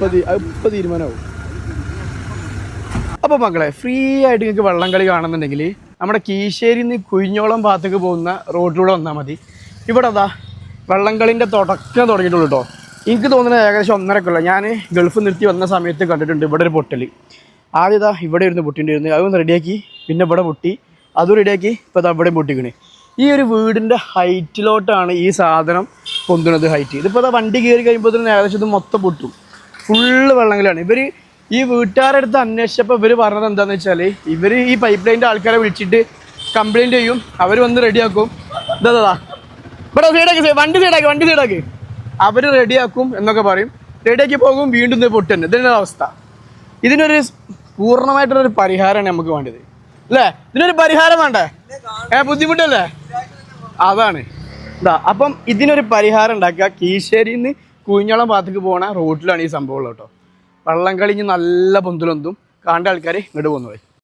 തീരുമാനമാവും അപ്പോൾ മക്കളെ ഫ്രീ ആയിട്ട് നിങ്ങൾക്ക് വള്ളം കളി കാണുന്നുണ്ടെങ്കിൽ നമ്മുടെ കീശേരി നിന്ന് കുഴിഞ്ഞോളം ഭാഗത്തേക്ക് പോകുന്ന റോഡിലൂടെ വന്നാൽ മതി. ഇവിടെ അതാ വള്ളംകളിന്റെ തുടക്കം തുടങ്ങിയിട്ടുള്ളൂ കേട്ടോ എനിക്ക് തോന്നുന്നത് ഏകദേശം ഒന്നരക്കുള്ള ഞാൻ ഗൾഫ് നിർത്തി വന്ന സമയത്ത് കണ്ടിട്ടുണ്ട് ഇവിടെ ഒരു പൊട്ടൽ ആദ്യം ഇതാ ഇവിടെ ഇരുന്ന് പൊട്ടിണ്ടിരുന്നു അതൊന്ന് റെഡിയാക്കി പിന്നെ ഇവിടെ പൊട്ടി. അതും റെഡിയാക്കി ഇപ്പോൾ അത് ഇവിടെ പൊട്ടിക്കണേ. ഈ ഒരു വീടിന്റെ ഹൈറ്റിലോട്ടാണ് ഈ സാധനം പൊന്തുന്നത് ഹൈറ്റ് ഇതിപ്പോൾ അതാ വണ്ടി കയറി കഴിയുമ്പോൾ തന്നെ ഏകദേശം ഇത് മൊത്തം പൊട്ടും. ഫുള്ള് വെള്ളങ്ങളാണ് ഇവർ ഈ വീട്ടുകാരുടെ അടുത്ത് അന്വേഷിച്ചപ്പോൾ ഇവർ പറഞ്ഞത് എന്താണെന്ന് വെച്ചാൽ ഇവർ ഈ പൈപ്പ് ലൈന്റെ ആൾക്കാരെ വിളിച്ചിട്ട് കംപ്ലൈന്റ് ചെയ്യും. അവർ വന്ന് റെഡിയാക്കും ഇതാ. ഇവിടെ സൈഡാക്കി വണ്ടി സൈഡാക്കി വണ്ടി സൈഡാക്കി അവർ റെഡിയാക്കും എന്നൊക്കെ പറയും. റെഡിയാക്കി പോകും വീണ്ടും ഇത് പൊട്ടുന്നു ഇതിന്റെ അവസ്ഥ. ഇതിനൊരു പൂർണമായിട്ടുള്ളൊരു പരിഹാരമാണ് നമുക്ക് വേണ്ടത്. അല്ലേ? ഇതിനൊരു പരിഹാരം വേണ്ടേ? ഏ ബുദ്ധിമുട്ടല്ലേ? അതാണ്. ഇതാ അപ്പം ഇതിനൊരു പരിഹാരം ഉണ്ടാക്കുക. കീശ്ശേരിയിൽ നിന്ന് കുഞ്ഞോളം ഭാഗത്തേക്ക് പോകണ റോഡിലാണ് ഈ സംഭവം ഉള്ളത് കേട്ടോ. വള്ളം കളിഞ്ഞ് നല്ല പൊന്തുലൊന്തും. കാണ്ട ആൾക്കാർ ഇങ്ങോട്ട് പോകുന്നത്